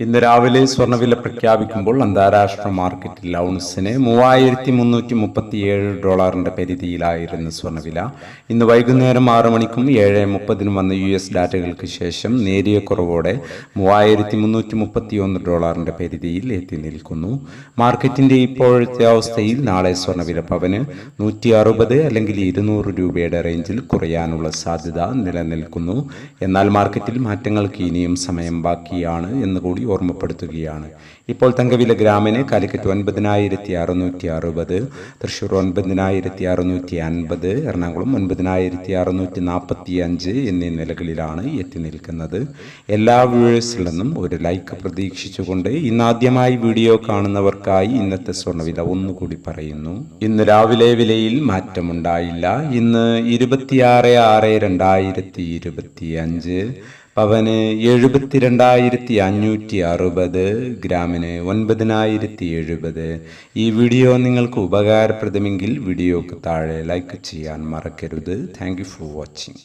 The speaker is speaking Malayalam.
ഇന്ന് രാവിലെ സ്വർണവില പ്രഖ്യാപിക്കുമ്പോൾ അന്താരാഷ്ട്ര മാർക്കറ്റിൽ ഔൺസിന് മൂവായിരത്തി മുന്നൂറ്റി മുപ്പത്തിയേഴ് ഡോളറിന്റെ പരിധിയിലായിരുന്നു സ്വർണവില ഇന്ന് വൈകുന്നേരം ആറ് മണിക്കും ഏഴ് മുപ്പതിനും വന്ന യു എസ് ഡാറ്റകൾക്ക് ശേഷം നേരിയ കുറവോടെ മൂവായിരത്തി മുന്നൂറ്റി മുപ്പത്തിയൊന്ന് ഡോളറിന്റെ പരിധിയിൽ എത്തി നിൽക്കുന്നു. മാർക്കറ്റിന്റെ ഇപ്പോഴത്തെ അവസ്ഥയിൽ നാളെ സ്വർണവില പവന് നൂറ്റി അറുപത് അല്ലെങ്കിൽ ഇരുന്നൂറ് രൂപയുടെ റേഞ്ചിൽ കുറയാനുള്ള സാധ്യത നിലനിൽക്കുന്നു. എന്നാൽ മാർക്കറ്റിൽ മാറ്റങ്ങൾക്ക് ഇനിയും സമയം ബാക്കിയാണ് എന്ന് കൂടി ഓർമ്മപ്പെടുത്തുകയാണ്. ഇപ്പോൾ തങ്കവില ഗ്രാമിന് കാലിക്കറ്റ് ഒൻപതിനായിരത്തി അറുന്നൂറ്റി അറുപത് തൃശ്ശൂർ ഒൻപതിനായിരത്തി അറുന്നൂറ്റി അൻപത് എറണാകുളം ഒൻപതിനായിരത്തി അറുന്നൂറ്റി നാൽപ്പത്തി അഞ്ച് എന്നീ നിലകളിലാണ് എത്തി നിൽക്കുന്നത്. എല്ലാ വ്യൂവേഴ്സിൽ നിന്നും ഒരു ലൈക്ക് പ്രതീക്ഷിച്ചുകൊണ്ട് ഇന്നാദ്യമായി വീഡിയോ കാണുന്നവർക്കായി ഇന്നത്തെ സ്വർണവില ഒന്നുകൂടി പറയുന്നു. ഇന്ന് രാവിലെ വിലയിൽ മാറ്റമുണ്ടായില്ല. ഇന്ന് ഇരുപത്തിയാറ് ആറ് രണ്ടായിരത്തി ഇരുപത്തി അഞ്ച് പവന് എഴുപത്തിരണ്ടായിരത്തി അഞ്ഞൂറ്റി അറുപത് ഗ്രാമിന് ഒൻപതിനായിരത്തി എഴുപത് ഈ വീഡിയോ നിങ്ങൾക്ക് ഉപകാരപ്രദമെങ്കിൽ വീഡിയോക്ക് താഴെ ലൈക്ക് ചെയ്യാൻ മറക്കരുത്. Thank for watching